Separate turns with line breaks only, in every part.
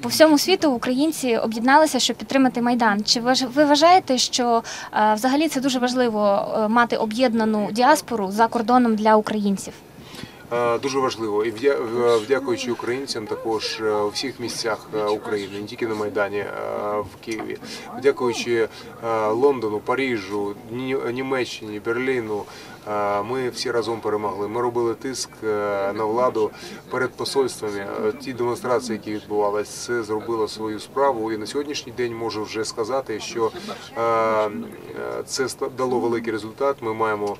По всьому світу українці об'єдналися, щоб підтримати майдан. Чи ви вважаєте, що е, взагалі це дуже важливо е, мати об'єднану діаспору за кордоном для українців?
Е, Дуже важливо і вдякуючи українцям також е, у всіх місцях е, України, не тільки на Майдані в Києві, дякуючи Лондону, Парижу, Німеччині, Берліну. Ми всі разом перемогли. Ми робили тиск на владу перед посольствами. Ті демонстрації, які відбувалися, це зробило свою справу. І на сьогоднішній день можу вже сказати, що це дало великий результат. Ми маємо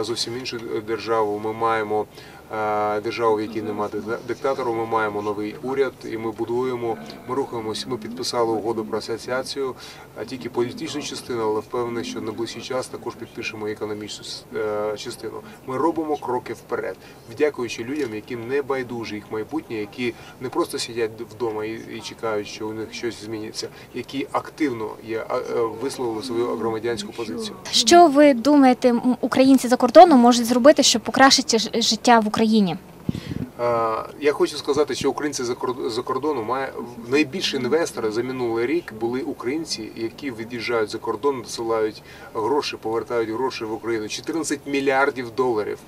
зовсім іншу державу. Ми маємо е, державу, в якій немає диктатору. Ми маємо новий уряд, і ми будуємо. Ми рухаємось. Ми підписали угоду про асоціацію, а тільки політичну частину, але впевнений, що на ближчий час також підпишемо економічну е, частину. Ми робимо кроки вперед, вдякуючи людям, які не байдужі їх майбутнє, які не просто сидять вдома і, чекають, що у них щось зміниться, які активно є е, висловили свою громадянську позицію.
Що ви думаєте, українці за кордоном можуть зробити, щоб покращити життя в Україні?
Е, Я хочу сказати, що українці за кор- кордону має найбільші інвестори за минулий рік були українці, які від'їжджають за кордон, досилають гроші, повертають гроші в Україну. 14 мільярдів доларів.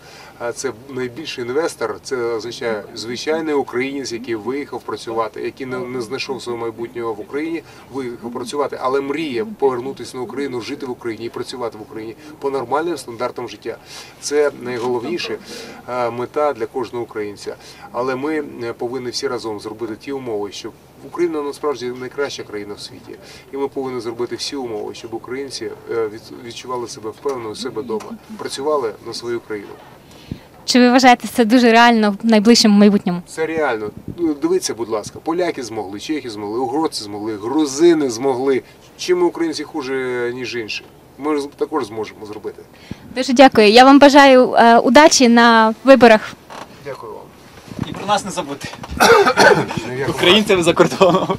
Це найбільший інвестор. Це означає звичайний українець, який виїхав працювати, який не, знайшов свого майбутнього в Україні, виїхав працювати, але мріє повернутися на Україну, жити в Україні і працювати в Україні по нормальним стандартам життя. Це найголовніше мета для кожного українця. Але ми е, повинні всі разом зробити ті умови, щоб Україна насправді найкраща країна в світі, і ми повинні зробити всі умови, щоб українці е, відчували себе впевнено у себе вдома, працювали на свою країну.
Чи ви вважаєте це дуже реально в найближчому майбутньому?
Це реально. Ну, Дивіться, будь ласка, поляки змогли, чехи змогли, угорці змогли, грузини змогли. Чим ми українці хуже, ніж інші? Ми також зможемо зробити.
Дуже дякую. Я вам бажаю е, удачі на виборах.
Дякую вам.
І про нас не забути. Українцям за кордоном.